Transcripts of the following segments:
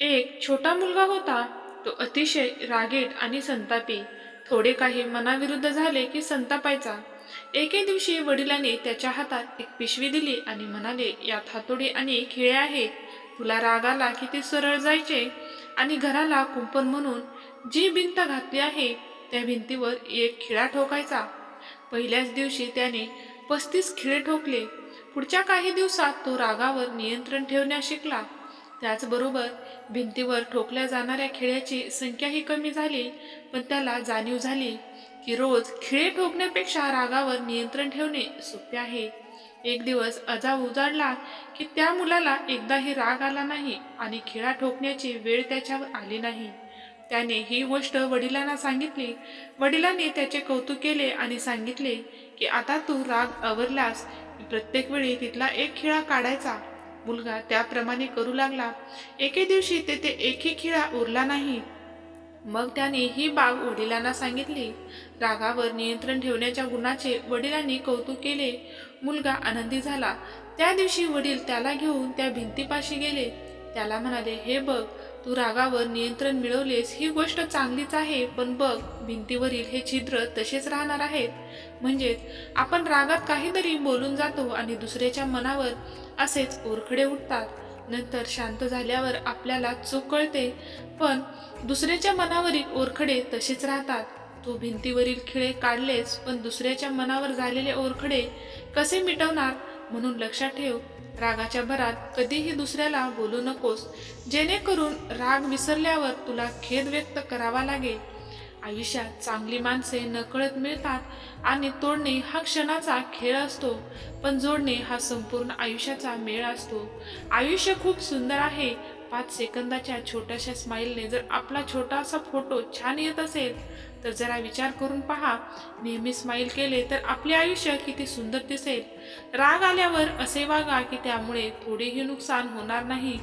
एक छोटा मुलगा होता तो अतिशय रागीट आणि संतापी. थोडे काही मनाविरुद्ध झाले की संतापायचा. एके दिवशी वडिलांनी त्याच्या हातात एक पिशवी दिली आणि म्हणाले यात हातोडी आणि खिळे आहेत तुला राग आला की ते सरळ जायचे आणि घराला कुंपण म्हणून जी भिंत घातली आहे त्या भिंतीवर एक खिळा ठोकायचा. पहिल्याच दिवशी त्याने पस्तीस खिळे ठोकले. पुढच्या काही दिवसात तो रागावर नियंत्रण ठेवण्यास शिकला. त्याचबरोबर भिंतीवर ठोकल्या जाणाऱ्या खिळ्याची संख्याही कमी झाली पण त्याला जाणीव झाली की रोज खिळे ठोकण्यापेक्षा रागावर नियंत्रण ठेवणे सोपे आहे. एक दिवस अजा उजाडला की त्या मुलाला एकदाही राग आला नाही आणि खिळा ठोकण्याची वेळ त्याच्यावर आली नाही. त्याने ही गोष्ट वडिलांना सांगितली. वडिलांनी त्याचे कौतुक केले आणि सांगितले की आता तू राग आवरलास प्रत्येक वेळी तिथला एक खिळा काढायचा. मुलगा त्याप्रमाणे करू लागला. एके दिवशी तेथे एकही खिळा उरला नाही. मग त्याने ही बाब वडिलांना सांगितली. रागावर नियंत्रण ठेवण्याच्या गुणाचे वडिलांनी कौतुक केले. मुलगा आनंदी झाला. त्या दिवशी वडील त्याला घेऊन त्या भिंतीपाशी गेले. त्याला म्हणाले हे बघ तू रागावर नियंत्रण मिळवलेस ही गोष्ट चांगलीच आहे पण बघ भिंतीवरील हे छिद्र तसेच राहणार आहेत. म्हणजेच आपण रागात काहीतरी बोलून जातो आणि दुसऱ्याच्या मनावर असेच ओरखडे उठतात. नंतर शांत झाल्यावर आपल्याला चूक कळते पण दुसऱ्याच्या मनावरील ओरखडे तसेच राहतात. तू भिंतीवरील खिळे काढलेस पण दुसऱ्याच्या मनावर झालेले ओरखडे कसे मिटवणार? म्हणून लक्षात ठेव रागाच्या भरात कधीही दुसऱ्याला बोलू नकोस. जेणेकरून राग विसरल्यावर तुला खेद व्यक्त करावा लागेल. आयुष्यात चांगली माणसे नकळत मिळतात आणि तोडणे हा क्षणाचा खेळ असतो पण जोडणे हा संपूर्ण आयुष्याचा मेळ असतो. आयुष्य खूप सुंदर आहे. पाच सेकंदाच्या छोट्याशा स्माईलने जर आपला छोटासा फोटो छान येत असेल तर जरा विचार करून पहा. नेहमी स्माईल केले तर आपले आयुष्य किती सुंदर दिसेल. राग आल्यावर असे वागा की त्यामुळे थोडेही नुकसान होणार नाही.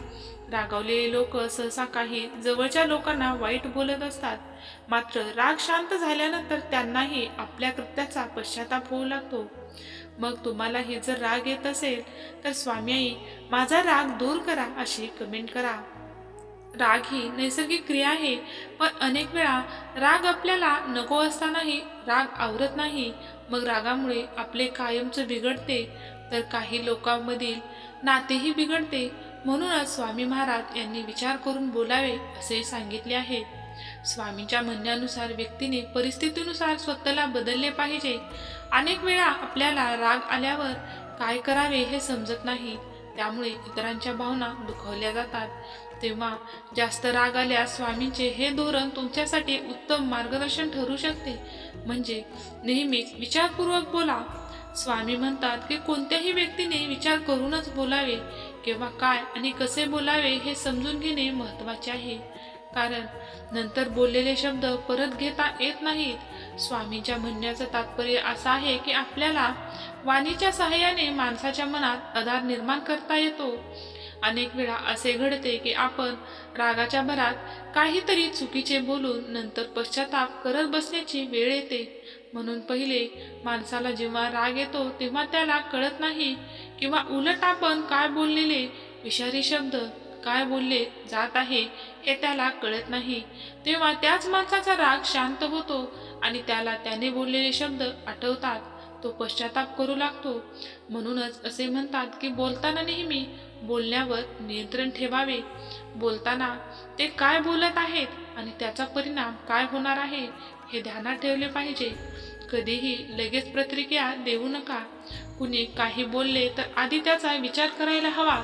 रागावलेले लोक सहसा काही जवळच्या लोकांना वाईट बोलत असतात. मात्र राग शांत झाल्यानंतर त्यांनाही आपल्या कृत्याचा पश्चाताप होऊ लागतो. मग तुम्हालाही जर राग येत असेल तर स्वामी आई माझा राग दूर करा अशी कमेंट करा. राग ही नैसर्गिक क्रिया आहे पण अनेक वेळा राग आपल्याला नको असतानाही राग आवरत नाही. मग रागामुळे आपले कायमचं बिघडते तर काही लोकांमधील नातेही बिघडते. म्हणूनच स्वामी महाराज यांनी विचार करून बोलावे असे सांगितले आहे. स्वामींच्या म्हणण्यानुसार व्यक्तीने परिस्थितीनुसार स्वतःला बदलले पाहिजे. अनेक वेळा आपल्याला राग आल्यावर काय करावे हे समजत नाही. त्यामुळे इतरांच्या भावना दुखवल्या जातात. तेव्हा जास्त राग आल्यास स्वामींचे हे धोरण तुमच्यासाठी उत्तम मार्गदर्शन ठरू शकते. म्हणजे नेहमीच विचारपूर्वक बोला. स्वामी म्हणतात की कोणत्याही व्यक्तीने विचार करूनच बोलावे. किंवा काय आणि कसे बोलावे हे समजून घेणे महत्त्वाचे आहे. कारण नंतर बोललेले शब्द परत घेता येत नाहीत. स्वामींच्या म्हणण्याचं तात्पर्य असं आहे की आपल्याला वाणीच्या सहाय्याने माणसाच्या मनात आधार निर्माण करता येतो. अनेक वेळा असे घडते की आपण रागाच्या भरात काहीतरी चुकीचे बोलून नंतर पश्चाताप करत बसण्याची वेळ येते. म्हणून पहिले माणसाला जेव्हा राग येतो तेव्हा त्याला कळत नाही किंवा उलट आपण काय बोललेले विषारी शब्द काय बोलले जात आहे हे त्याला कळत नाही. तेव्हा त्याच माणसाचा राग शांत होतो आणि त्याला त्याने बोललेले शब्द आठवतात. तो पश्चाताप करू लागतो. म्हणूनच असे म्हणतात की बोलताना नेहमी बोलण्यावर नियंत्रण ठेवावे. बोलताना ते काय बोलत आहेत आणि त्याचा परिणाम काय होणार आहे हे ध्यानात ठेवले पाहिजे. कधीही लगेच प्रतिक्रिया देऊ नका. कुणी काही बोलले तर आधी त्याचा विचार करायला हवा.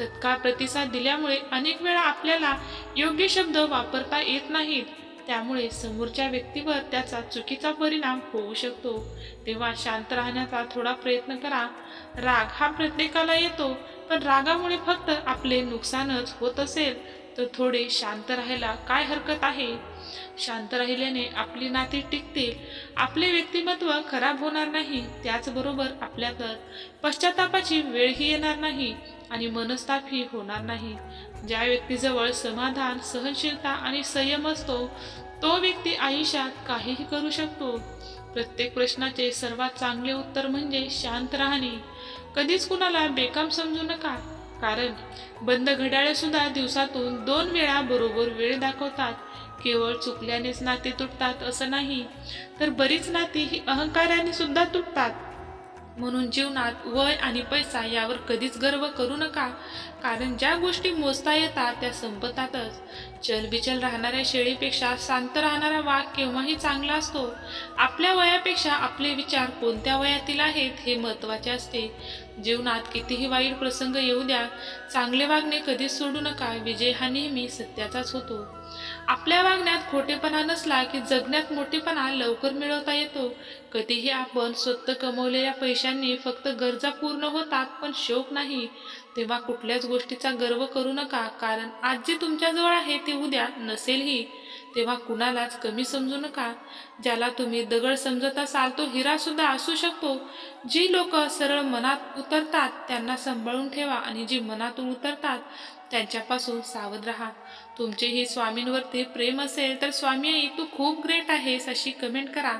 तत्काळ प्रतिसाद दिल्यामुळे अनेक वेळा आपल्याला योग्य शब्द वापरता येत नाहीत. त्यामुळे समोरच्या व्यक्तीवर त्याचा चुकीचा परिणाम होऊ शकतो. तेव्हा शांत राहण्याचा थोडा प्रयत्न करा. राग हा प्रत्येकाला येतो पण रागामुळे फक्त आपले नुकसानच होत असेल. तर थोडे शांत राहायला काय हरकत आहे? शांत राहिल्याने आपली नाती टिकतील. आपले व्यक्तिमत्व खराब होणार नाही त्याचबरोबर आपल्यात पश्चातापाची वेळही येणार नाही आणि मनस्तापही होणार नाही. ज्या व्यक्तीजवळ समाधान सहनशीलता आणि संयम असतो तो व्यक्ती आयुष्यात काहीही करू शकतो. प्रत्येक प्रश्नाचे सर्वात चांगले उत्तर म्हणजे शांत राहणे. कधीच कुणाला बेकाम समजू नका कारण बंद घड्याळे सुद्धा दिवसातून दोन वेळा बरोबर वेळ दाखवतात. केवळ चुकल्यानेच नाते तुटतात असं नाही तर बरीच नाती ही अहंकाराने सुद्धा तुटतात. म्हणून जीवनात वय आणि पैसा यावर कधीच गर्व करू नका कारण ज्या गोष्टी मोजता येतात त्या संपतातच. चलबिचल राहणाऱ्या शेळीपेक्षा शांत राहणारा वाघ केव्हाही चांगला असतो. आपल्या वयापेक्षा आपले विचार कोणत्या वयातील आहेत हे महत्त्वाचे असते. जीवनात कितीही वाईट प्रसंग येऊ द्या चांगले वागणे कधीच सोडू नका विजय हा नेहमी सत्याचाच होतो. आपल्या वागण्यात खोटेपणा नसला की जगण्यात मोठेपणा लवकर मिळवता येतो. कधीही आपण स्वतः कमवलेल्या पैशांनी फक्त गरजा पूर्ण होतात पण शोक नाही. तेव्हा कुठल्याच गोष्टीचा गर्व करू नका कारण आज जे तुमच्याजवळ आहे ते उद्या नसेलही. तेव्हा कुणालाच कमी समजू नका. ज्याला तुम्ही दगड समजत असाल तो हिरा सुद्धा असू शकतो. जी लोक सरळ मनात उतरतात त्यांना सांभाळून ठेवा आणि जी मनातून उतरतात त्यांच्यापासून सावध राहा. तुमचेही स्वामींवरती प्रेम असेल तर स्वामी आई तू खूप ग्रेट आहेस अशी कमेंट करा.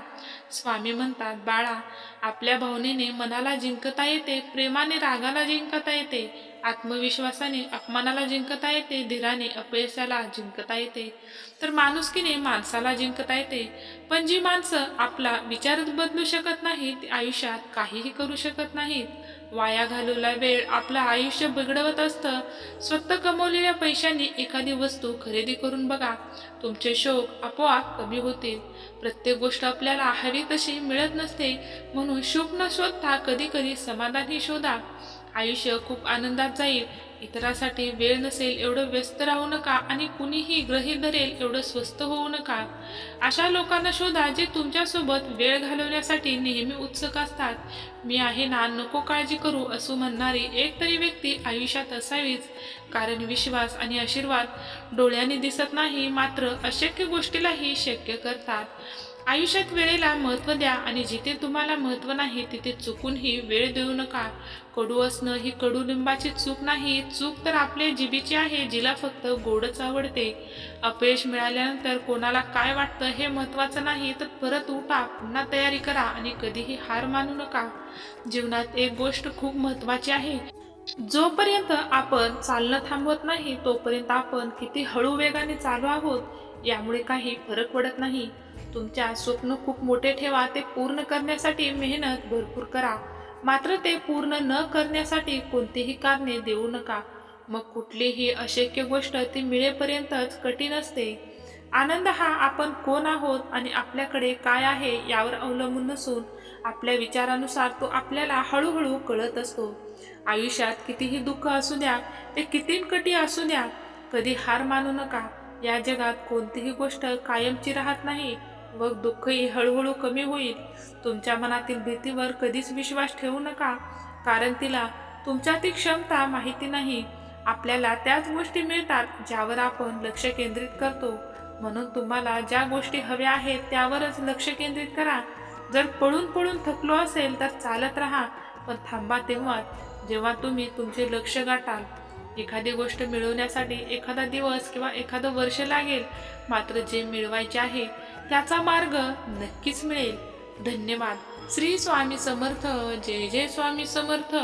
स्वामी म्हणतात बाळा आपल्या भावनेने मनाला जिंकता येते प्रेमाने रागाला जिंकता येते. आत्मविश्वासाने अपमानाला जिंकता येते धीराने अपयशाला जिंकता येते. तर माणुसकीने माणसाला जिंकता येते. पण जी माणसं आपला विचारच बदलू शकत नाहीत आयुष्यात काहीही करू शकत नाहीत वाया घालवला वेळ आपलं आयुष्य बिघडवत असतं स्वतः कमवलेल्या पैशांनी एखादी वस्तू खरेदी करून बघा. तुमचे शोक आपोआप कमी होतील. प्रत्येक गोष्ट आपल्याला हवी तशी मिळत नसते म्हणून शोक न शोधता कधी कधी समाधानही शोधा. आयुष्य खूप आनंदात जाईल. इतरासाठी वेळ नसेल एवढं व्यस्त राहू नका आणि कुणीही ग्रही धरेल एवढं स्वस्त होऊ नका. अशा लोकांना शोधा जे तुमच्यासोबत वेळ घालवण्यासाठी नेहमी उत्सुक असतात. मी आहे ना नको काळजी करू असं म्हणणारी एक तरी व्यक्ती आयुष्यात असावीच. कारण विश्वास आणि आशीर्वाद डोळ्यांनी दिसत नाही मात्र अशक्य गोष्टीलाही शक्य करतात. आयुष्यात वेळेला महत्त्व द्या आणि जिथे तुम्हाला महत्त्व नाही तिथे चुकूनही वेळ देऊ नका. कडू असणं ही कडुलिंबाची चूक नाही चूक तर आपल्या जिबीची आहे जिला फक्त गोडच आवडते. अपयश मिळाल्यानंतर कोणाला काय वाटतं हे महत्त्वाचं नाही तर परत उठा पुन्हा तयारी करा आणि कधीही हार मानू नका. जीवनात एक गोष्ट खूप महत्त्वाची आहे. जोपर्यंत आपण चालणं थांबवत नाही तोपर्यंत आपण किती हळू वेगाने चालू आहोत यामुळे काही फरक पडत नाही. तुमच्या स्वप्न खूप मोठे ठेवा ते पूर्ण करण्यासाठी मेहनत भरपूर करा. मात्र ते पूर्ण न करण्यासाठी कोणतीही कारणे देऊ नका. मग कुठलीही अशक्य गोष्ट ती मिळेपर्यंतच कठीण असते. आनंद हा आपण कोण आहोत आणि आपल्याकडे काय आहे यावर अवलंबून नसून आपल्या विचारानुसार तो आपल्याला हळूहळू कळत असतो. आयुष्यात कितीही दुःख असू द्या ते किती कटी असू द्या कधी हार मानू नका. या जगात कोणतीही गोष्ट कायमची राहत नाही. व दुःखही हळूहळू कमी होईल. तुमच्या मनातील भीतीवर कधीच विश्वास ठेवू नका. कारण तिला तुमच्या ती क्षमता माहिती नाही. आपल्याला त्याच गोष्टी मिळतात ज्यावर आपण लक्ष केंद्रित करतो. म्हणून तुम्हाला ज्या गोष्टी हव्या आहेत त्यावरच लक्ष केंद्रित करा. जर पळून पळून थकलो असेल तर चालत राहा. पण थांबा तेव्हा. जेव्हा तुम्ही तुमचे लक्ष गाठाल. एखादी गोष्ट मिळवण्यासाठी एखादा दिवस किंवा एखादं वर्ष लागेल. मात्र जे मिळवायचे आहे त्याचा मार्ग नक्कीच मिळेल. धन्यवाद. श्री स्वामी समर्थ. जय जय स्वामी समर्थ.